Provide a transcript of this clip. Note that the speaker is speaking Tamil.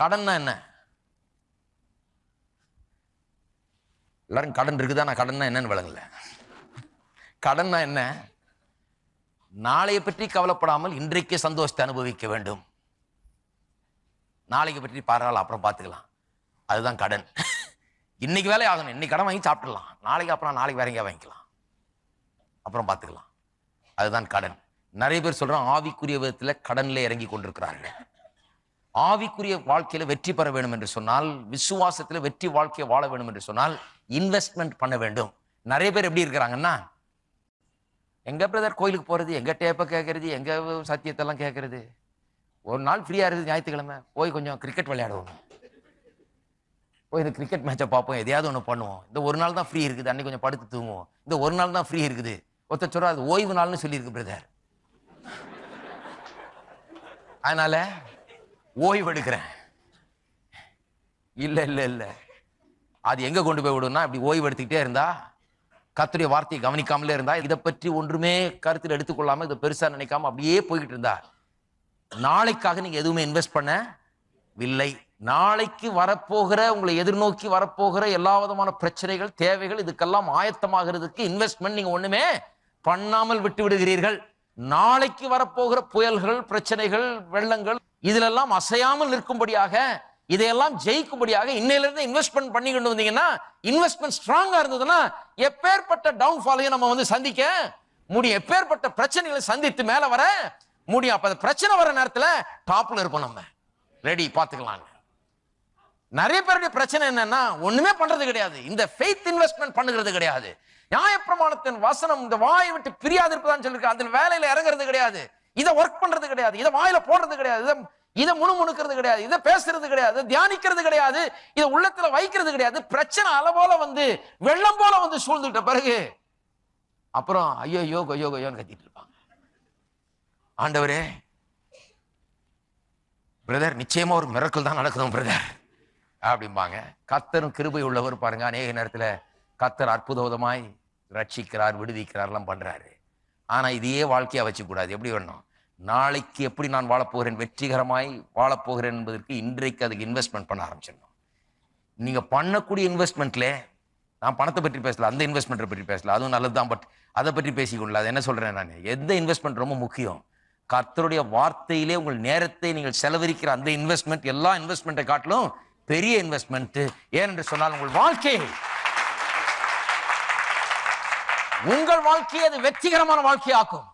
கடன்னா என்ன? எல்லாரும் கடன் இருக்குதா? நான் கடன்னா என்னன்னு விளங்கல. கடன்னா என்ன? நாளைய பற்றி கவலைப்படாமல் இன்றைக்கே சந்தோஷத்தை அனுபவிக்க வேண்டும். நாளைக்கு பற்றி பரவாயில்ல அப்புறம் பார்த்துக்கலாம். அதுதான் கடன். இன்னைக்கு வேலை ஆகணும். இன்னைக்கு கடன் வாங்கி சாப்பிட்டுடலாம். நாளைக்கு அப்புறம் நாளைக்கு வேற எங்கேயா வாங்கிக்கலாம். அப்புறம் பார்த்துக்கலாம். அதுதான் கடன். நிறைய பேர் சொல்கிறோம் ஆவிக்குரிய விதத்தில் கடனில் இறங்கி கொண்டிருக்கிறார்கள். ஆவிக்குரிய வாழ்க்கையில வெற்றி பெற வேண்டும் என்று சொன்னால் விசுவாசத்துல வெற்றி வாழ்க்கையை வாழ வேண்டும் என்று சொன்னால் இன்வெஸ்ட்மெண்ட் பண்ண வேண்டும். நிறைய பேர் எப்படி இருக்கிறாங்கன்னா எங்க பிரதர் கோயிலுக்கு போறது எங்க டேப்பை கேட்கறது எங்க சத்தியத்தெல்லாம் கேட்கறது ஒரு நாள் ஃப்ரீயா இருக்குது ஞாயிற்றுக்கிழமை போய் கொஞ்சம் கிரிக்கெட் விளையாடுவோம். போய் இந்த கிரிக்கெட் மேட்சை பார்ப்போம் எதையாவது ஒன்று பண்ணுவோம். இந்த ஒரு நாள் தான் ஃப்ரீ இருக்குது அன்னைக்கு கொஞ்சம் படுத்து தூங்குவோம். இந்த ஒரு நாள் தான் ஃப்ரீ இருக்குது. ஒருத்தர் சொல்றா அது ஓய்வு நாள்னு சொல்லியிருக்கு பிரதர் அதனால ஓய்வு எடுக்கிறேன் இல்லை இல்லை இல்லை. அது எங்கே கொண்டு போய் விடும்னா இப்படி ஓய்வு எடுத்துக்கிட்டே இருந்தா கத்துடைய வார்த்தையை கவனிக்காமலே இருந்தா இதை பற்றி ஒன்றுமே கருத்தில் எடுத்துக்கொள்ளாம இதை பெருசாக நினைக்காம அப்படியே போய்கிட்டு இருந்தா நாளைக்காக நீங்கள் எதுவுமே இன்வெஸ்ட் பண்ண வில்லை. நாளைக்கு வரப்போகிற உங்களை எதிர்நோக்கி வரப்போகிற எல்லா விதமான பிரச்சனைகள் தேவைகள் இதுக்கெல்லாம் ஆயத்தமாகிறதுக்கு இன்வெஸ்ட்மெண்ட் நீங்கள் ஒன்றுமே பண்ணாமல் விட்டு விடுகிறீர்கள். நாளைக்கு வரப்போகிற புயல்கள் பிரச்சனைகள் வெள்ளங்கள் இதிலெல்லாம் அசையாமல் நிற்கும்படியாக இதையெல்லாம் ஜெயிக்கும்படியாக இன்னையிலிருந்து இன்வெஸ்ட்மெண்ட் பண்ணி கொண்டு வந்தீங்கன்னா இன்வெஸ்ட்மெண்ட் ஸ்ட்ராங்கா இருந்ததுன்னா எப்பேற்பட்ட டவுன்ஃபாலையும் நம்ம வந்து சந்திக்க முடியும். எப்பேற்பட்ட பிரச்சனைகளை சந்தித்து மேல வர முடியும். அப்ப அந்த பிரச்சனை வர நேரத்துல டாப்ல இருப்போம் நம்ம. ரெடி பாத்துக்கலாம் நிறைய பேருடைய பிரச்சனை என்னன்னா ஒண்ணுமே பண்றது கிடையாது. இந்த ஃபெய்த் இன்வெஸ்ட்மெண்ட் பண்ணுகிறது கிடையாது. நியாயப்பிரமாணத்தின் வசனம் இந்த வாயை விட்டு பிரியாது இருப்பதான்னு சொல்லிருக்கு. அதில் வேலையில இறங்குறது கிடையாது. இதை ஒர்க் பண்றது கிடையாது. இதை வாயில போடுறது கிடையாது. இதை இதை முணுமுணுக்கிறது கிடையாது. இதை பேசுறது கிடையாது. தியானிக்கிறது கிடையாது. இதை உள்ளத்துல வைக்கிறது கிடையாது. பிரச்சனை அலை போல வந்து வெள்ளம் போல வந்து சூழ்ந்துட்ட பிறகு அப்புறம் ஐயோ ஐயோ கொய்யோ கொய்யோன்னு கத்திட்டு இருப்பாங்க. ஆண்டவரே பிரதர் நிச்சயமா ஒரு மிரக்கல் தான் நடக்கணும் பிரதர் அப்படிம்பாங்க. கத்தரும் கிருபை உள்ளவர் பாருங்க அநேக நேரத்தில் கத்தர் அற்புதமாய் ரட்சிக்கிறார் விடுவிக்கிறார்லாம் பண்றாரு. ஆனால் இதையே வாழ்க்கையாக வச்சுக்கூடாது. எப்படி வேணும் நாளைக்கு எப்படி நான் வாழப்போகிறேன்? வெற்றிகரமாய் வாழப்போகிறேன் என்பதற்கு இன்றைக்கு அதுக்கு இன்வெஸ்ட்மெண்ட் பண்ண ஆரம்பிச்சிடணும். நீங்கள் பண்ணக்கூடிய இன்வெஸ்ட்மெண்ட்ல நான் பணத்தை பற்றி பேசல அந்த இன்வெஸ்ட்மெண்ட்டை பற்றி பேசல. அதுவும் நல்லது தான் பட் அதை பற்றி பேசிக்கொள்ள அது என்ன சொல்கிறேன் நான்? எந்த இன்வெஸ்ட்மெண்ட் ரொம்ப முக்கியம்? கர்த்தருடைய வார்த்தையிலே உங்கள் நேரத்தை நீங்கள் செலவழிக்கிற அந்த இன்வெஸ்ட்மெண்ட் எல்லா இன்வெஸ்ட்மெண்ட்டை காட்டிலும் பெரிய இன்வெஸ்ட்மெண்ட் ஏனென்று சொன்னால் உங்கள் வாழ்க்கை உங்கள் வாழ்க்கையை அது வெற்றிகரமான வாழ்க்கையாக்கும்.